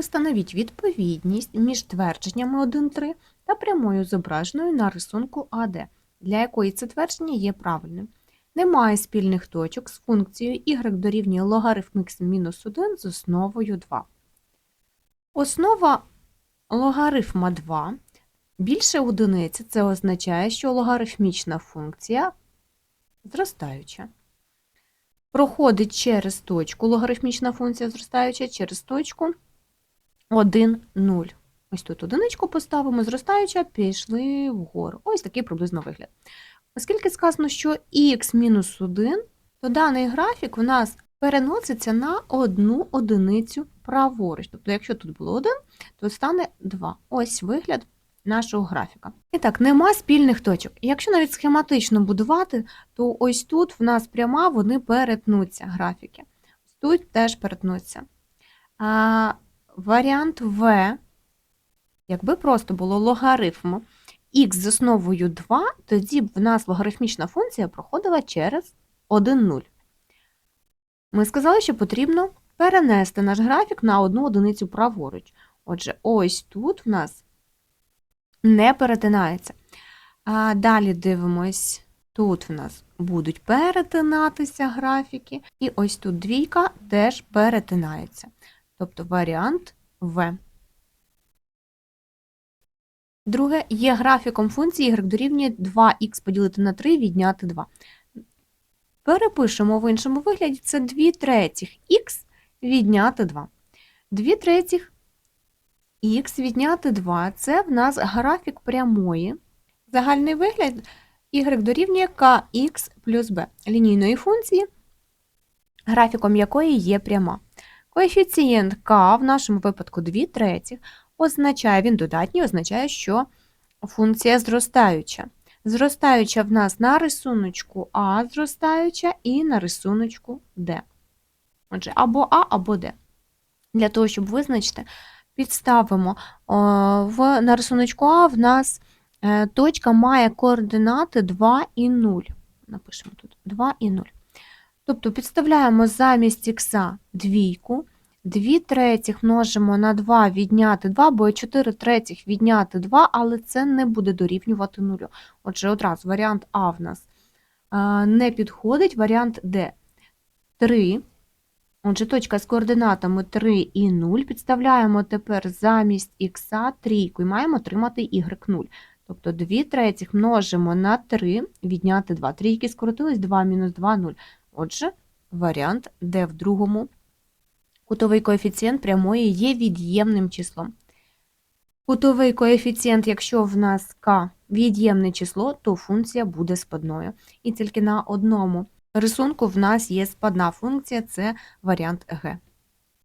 Встановіть відповідність між твердженнями 1.3 та прямою зображеною на рисунку АД, для якої це твердження є правильним. Немає спільних точок з функцією y дорівнює логарифм x мінус 1 з основою 2. Основа логарифма 2 більше одиниці – це означає, що логарифмічна функція зростаюча. Проходить через точку логарифмічна функція зростаюча через точку 1, 0. Ось тут одиничку поставимо, зростаюча, пішли вгору. Ось такий приблизно вигляд. Оскільки сказано, що х-1, то даний графік у нас переноситься на одну одиницю праворуч. Тобто, якщо тут було 1, то стане 2. Ось вигляд нашого графіка. І так, нема спільних точок. Якщо навіть схематично будувати, то ось тут в нас пряма, вони перетнуться графіки. Тут теж перетнуться. Варіант В, якби просто було логарифм х з основою 2, тоді б в нас логарифмічна функція проходила через 1, 0. Ми сказали, що потрібно перенести наш графік на одну одиницю праворуч. Отже, ось тут в нас не перетинається. А далі дивимось, тут в нас будуть перетинатися графіки, і ось тут двійка теж перетинається. Тобто варіант В. Друге, є графіком функції y дорівнює 2х поділити на 3 відняти 2. Перепишемо в іншому вигляді, це 2 третіх х відняти 2. 2 третіх х відняти 2 – це в нас графік прямої. Загальний вигляд y дорівнює kx плюс b лінійної функції, графіком якої є пряма. Коефіцієнт k в нашому випадку 2 третіх означає, він додатній, означає, що функція зростаюча. Зростаюча в нас на рисуночку А зростаюча і на рисуночку Д. Отже, або А, або Д. Для того, щоб визначити, підставимо в, на рисуночку А в нас е, точка має координати 2 і 0. Напишемо тут 2 і 0. Тобто підставляємо замість х двійку, 2 третіх множимо на 2 відняти 2, бо 4 третіх відняти 2, але це не буде дорівнювати 0. Отже, одразу варіант А в нас е, не підходить, варіант Д 3. Отже, точка з координатами 3 і 0. Підставляємо тепер замість х трійку і маємо отримати y0. Тобто 2 третіх множимо на 3, відняти 2. Трійки скоротились, 2 мінус 2 – 0. Отже, варіант Д в другому. Кутовий коефіцієнт прямої є від'ємним числом. Кутовий коефіцієнт, якщо в нас k від'ємне число, то функція буде спадною. І тільки на одному рисунку в нас є спадна функція, це варіант Г.